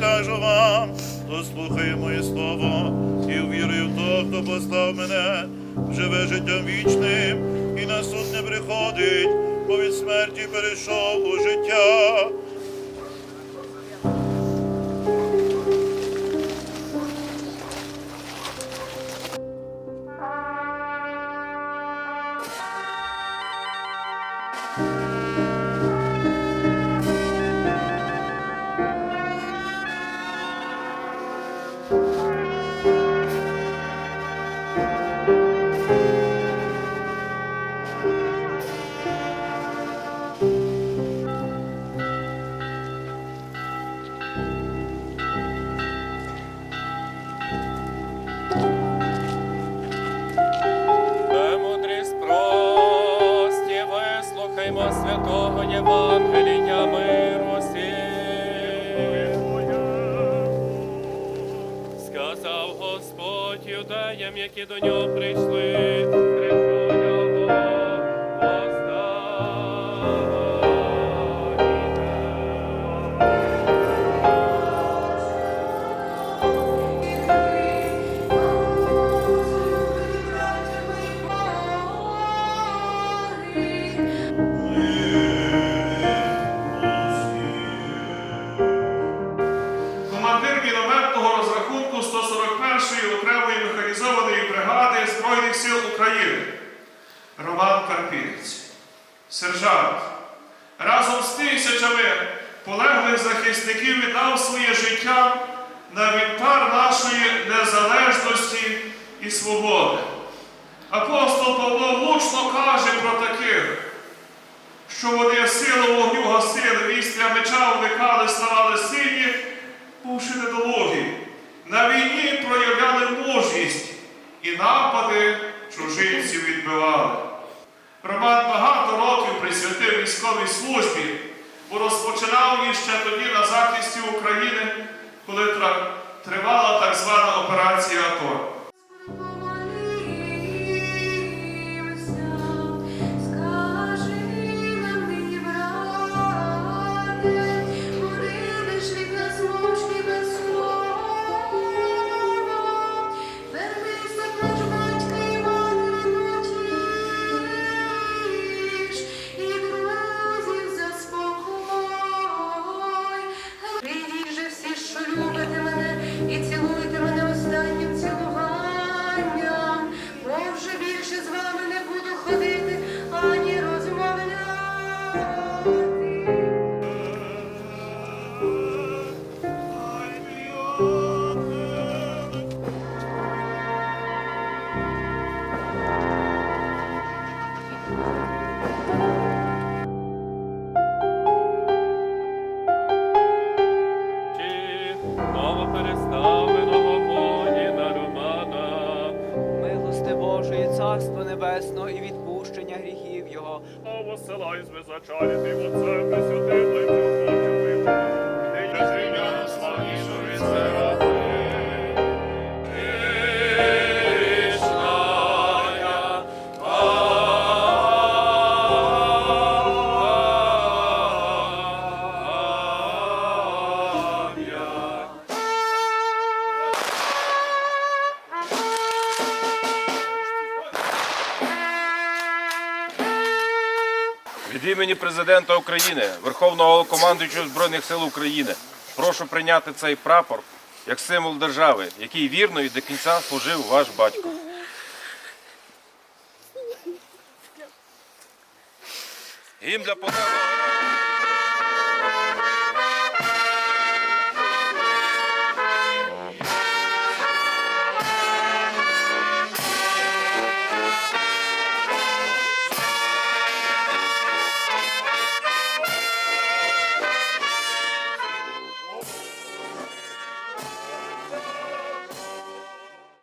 кажу вам, то слухай моє слово і увірив того, хто послав мене, живе життям вічним і на суд не приходить, бо від смерті перейшов у життя. Господь які до нього прийшли, Збройних сил України Роман Карпінець. Сержант разом з тисячами полеглих захисників віддав своє життя на вівтар нашої незалежності і свободи. Апостол Павло влучно каже про таких, що вони силу вогню гасили, вістря меча уникали, ставали сильні, бувши недолугі. На війні проявляли мужність і напади чужинців відбивали. Роман багато років присвятив військовій службі, бо розпочинав він ще тоді на захисті України, коли тривала так звана операція АТО. Новопереставленого воїна Романа. Милости Божої, царство небесного і відпущення гріхів Його. Посилай звизначальним Отцем Пресвятим і Від імені президента України, Верховного Головнокомандуючого Збройних сил України, прошу прийняти цей прапор як символ держави, який вірно і до кінця служив ваш батько. Гімн для полеглого